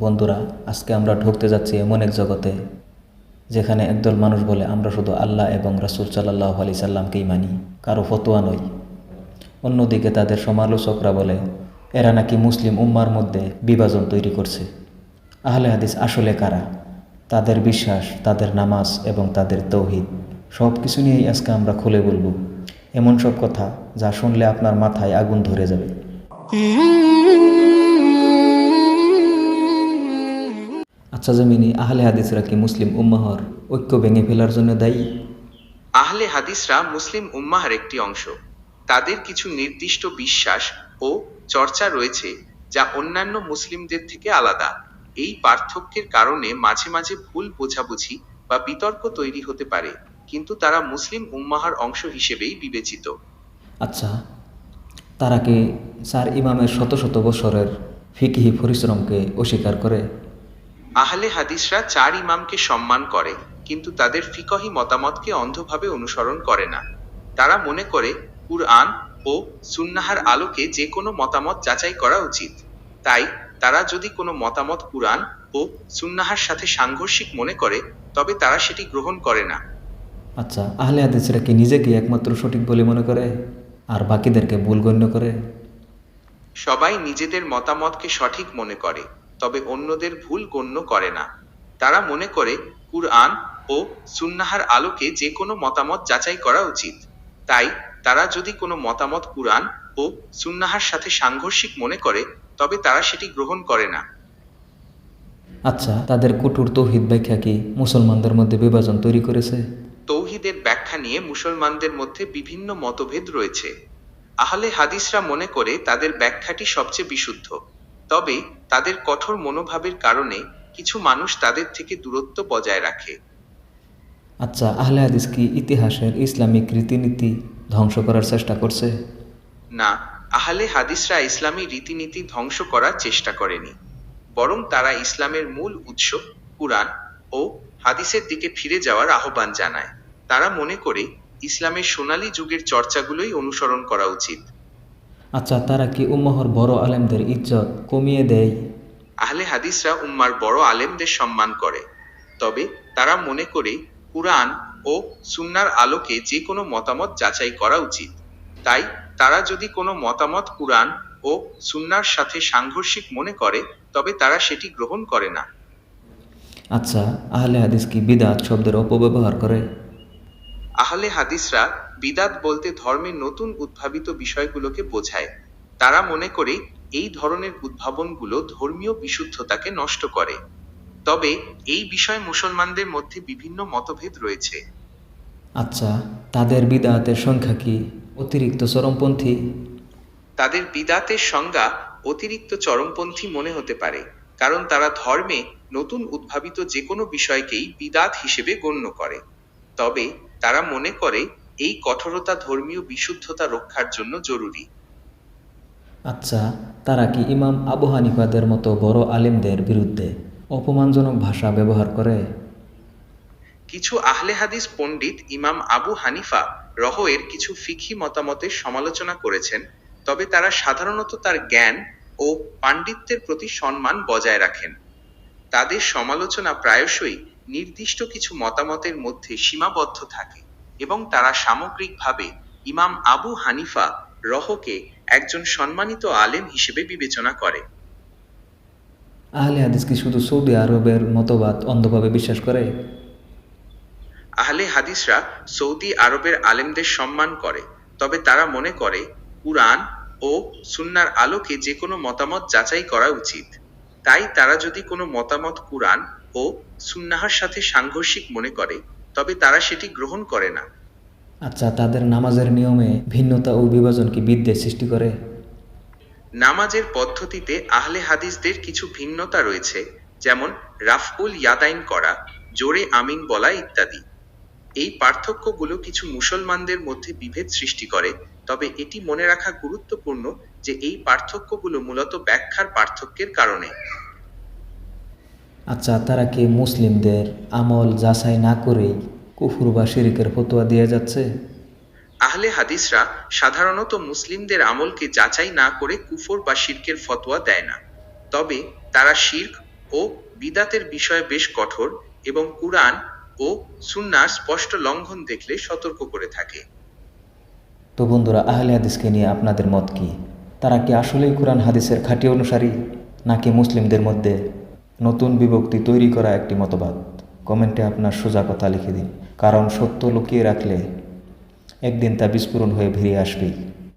বন্ধুরা, আজকে আমরা ঢুকতে যাচ্ছি এমন এক জগতে যেখানে একদল মানুষ বলে, আমরা শুধু আল্লাহ এবং রাসুল সাল্লাহ আলি সাল্লামকেই মানি, কারও ফতোয়া নই। অন্যদিকে তাদের সমালোচকরা বলে, এরা নাকি মুসলিম উম্মার মধ্যে বিভাজন তৈরি করছে। আহলে হাদিস আসলে কারা? তাদের বিশ্বাস, তাদের নামাজ এবং তাদের তৌহিদ সব কিছু নিয়েই আজকে আমরা খুলে বলব। এমন সব কথা যা শুনলে আপনার মাথায় আগুন ধরে যাবে। আচ্ছা জমিনি আহলে হাদিসরা কি মুসলিম উম্মাহর ঐক্য ভেঙে ফেলার জন্য দায়ী? আহলে হাদিসরা মুসলিম উম্মাহর একটি অংশ। তাদের কিছু নির্দিষ্ট বিশ্বাস ও চর্চা রয়েছে যা অন্যান্য মুসলিমদের থেকে আলাদা। এই পার্থক্যের কারণে মাঝে মাঝে ভুল বোঝাবুঝি বা বিতর্ক তৈরি হতে পারে কিন্তু তারা মুসলিম উম্মাহার অংশ হিসেবেই বিবেচিত। আচ্ছা তারা কি স্যার ইমামের শত শত বছরের ফিকিহি পরিশ্রমকে অস্বীকার করে? আহলে হাদিসরা চার ইমামকে সম্মান করে কিন্তু তাদের ফিকহি মতামতকে অন্ধভাবে অনুসরণ করে না। তারা মনে করে কুরআন ও সুন্নাহার আলোকে যে কোনো মতামত যাচাই করা উচিত। তাই তারা যদি কোনো মতামত কুরআন ও সুন্নাহার সাথে সাংঘর্ষিক মনে করে তবে তারা সেটি গ্রহণ করে না। আচ্ছা আহলে হাদিসরা কি নিজেকে একমাত্র সঠিক বলে মনে করে আর বাকিদেরকে ভুল গণ্য করে? সবাই নিজেদের মতামতকে সঠিক মনে করে। তবে অন্যদের ভুল গণ্য করে না। তারা মনে করে কুরআন ও সুন্নাহার আলোকে যে কোনো মতামত যাচাই করা উচিত। তাই তারা যদি কোনো মতামত কুরআন ও সুন্নাহার সাথে সাংঘর্ষিক মনে করে তবে তারা সেটি গ্রহণ করে না। আচ্ছা তাদের কঠোর তৌহিদ ব্যাখ্যা কি মুসলমানদের মধ্যে বিভাজন তৈরি করেছে? তৌহিদের ব্যাখ্যা নিয়ে মুসলমানদের মধ্যে বিভিন্ন মতভেদ রয়েছে। আহলে হাদিসরা মনে করে তাদের ব্যাখ্যাটি সবচেয়ে বিশুদ্ধ। তবে তাদের কঠোর মনোভাবের কারণে কিছু মানুষ তাদের থেকে দূরত্ব বজায় রাখে। আচ্ছা আহলে হাদিস কি ইতিহাসের ইসলামিক রীতিনীতি ধ্বংস করার চেষ্টা করছে? না আহলে হাদিসরা ইসলামী রীতিনীতি ধ্বংস করার চেষ্টা করেনি। বরং তারা ইসলামের মূল উৎস কুরআন ও হাদিসের দিকে ফিরে যাওয়ার আহ্বান জানায়। তারা মনে করে ইসলামের সোনালী যুগের চর্চাগুলোই অনুসরণ করা উচিত। আচ্ছা তারা কি উম্মহর বড় আলেমদের ইজ্জত কমিয়ে দেয়? আহলে হাদিসরা উম্মার বড় আলেমদের সম্মান করে। তবে তারা মনে করে কুরআন ও সুন্নার আলোকে যে কোনো মতামত যাচাই করা উচিত। তাই তারা যদি কোনো মতামত কুরআন ও সুন্নার সাথে সাংঘর্ষিক মনে করে তবে তারা সেটি গ্রহণ করে না। আচ্ছা আহলে হাদিস কি বিদাত শব্দের অপব্যবহার করে? আহলে হাদিসরা বিদাত বলতে ধর্মের নতুন উদ্ভাবিত বিষয়গুলোকে বোঝায়। তারা মনে করে এই ধরনের উদ্ভাবনগুলো ধর্মীয় বিশুদ্ধতাকে নষ্ট করে। তবে এই বিষয়ে মুসলমানদের মধ্যে বিভিন্ন মতভেদ রয়েছে। আচ্ছা তাদের বিদাতের সংখ্যা কি অতিরিক্ত চরমপন্থী? তাদের বিদাতের সংজ্ঞা অতিরিক্ত চরমপন্থী মনে হতে পারে কারণ তারা ধর্মে নতুন উদ্ভাবিত যে কোনো বিষয়কেই বিদাত হিসেবে গণ্য করে। তবে তারা মনে করে এই কঠোরতা ধর্মীয় বিশুদ্ধতা রক্ষার জন্য জরুরি। আচ্ছা তারা কি ইমাম আবু হানিফাদের মতো বড় আলেমদের বিরুদ্ধে অপমানজনক ভাষা ব্যবহার করে? কিছু আহলে হাদিস পণ্ডিত ইমাম আবু হানিফা রহয়ের কিছু ফিখি মতামতের সমালোচনা করেছেন তবে তারা সাধারণত তার জ্ঞান ও পাণ্ডিত্যের প্রতি সম্মান বজায় রাখেন। তাদের সমালোচনা প্রায়শই নির্দিষ্ট কিছু মতামতের মধ্যে সীমাবদ্ধ থাকে। এবং তারা সামগ্রিকভাবে ইমাম আবু হানিফা রহকে একজন সম্মানিত আলেম হিসেবে বিবেচনা করে। আহলে হাদিস কি শুধু সৌদি আরবের মতবাদ অন্ধভাবে বিশ্বাস করে? আহলে হাদিসরা সৌদি আরবের আলেমদের সম্মান করে তবে তারা মনে করে কুরআন ও সুন্নার আলোকে যে কোনো মতামত যাচাই করা উচিত। তাই তারা যদি কোনো মতামত কুরআন ও সুন্নাহার সাথে সাংঘর্ষিক মনে করে তবে তারা সেটি গ্রহণ করে না। আচ্ছা তাদের নামাজের নিয়মে ভিন্নতা ও বিভাজন কি বিদ্বেষ সৃষ্টি করে? নামাজের পদ্ধতিতে আহলে হাদিসদের কিছু ভিন্নতা রয়েছে যেমন রাফউল ইয়াদাইন করা জোরে আমিন বলা ইত্যাদি। এই পার্থক্যগুলো কিছু মুসলমানদের মধ্যে বিভেদ সৃষ্টি করে তবে এটি মনে রাখা গুরুত্বপূর্ণ যে এই পার্থক্যগুলো মূলত ব্যাখ্যার পার্থক্যের কারণে। আচ্ছা তারা কি মুসলিমদের আমল যাচাই না করেই কুফুর বা শিরিকের ফতোয়া দিয়ে যাচ্ছে? আহলে হাদিসরা সাধারণত মুসলিমদের আমলকে যাচাই না করে কুফর বা শিরকের ফতোয়া দেয় না। তবে তারা শির্ক ও ও বিদাতের বিষয়ে বেশ কঠোর এবং কুরআন ও সুন্নার স্পষ্ট লঙ্ঘন দেখলে সতর্ক করে থাকে। তো বন্ধুরা আহলে হাদিসকে নিয়ে আপনাদের মত কি? তারা কি আসলেই কোরআন হাদিসের খাঁটি অনুসারী নাকি মুসলিমদের মধ্যে নতুন বিভক্তি তৈরি করা একটি মতবাদ। কমেন্টে আপনার সোজা কথা লিখে দিন, কারণ সত্য লুকিয়ে রাখলে একদিন তা বিস্ফোরণ হয়ে ভিড়ে আসবেই।